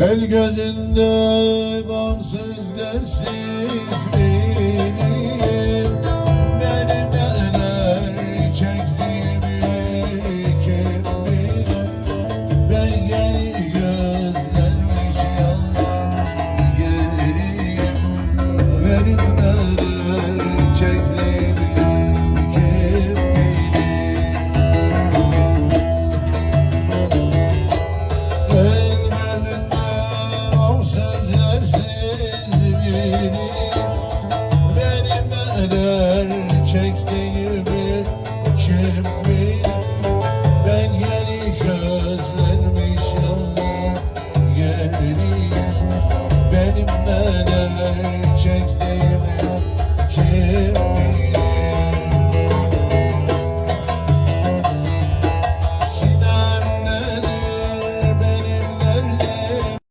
El gözünde gamsız dersiz beni elini Benim neler çektiğim bir şimdi Ben yeni gözlenmişim yeni Benim neler çektiğim kim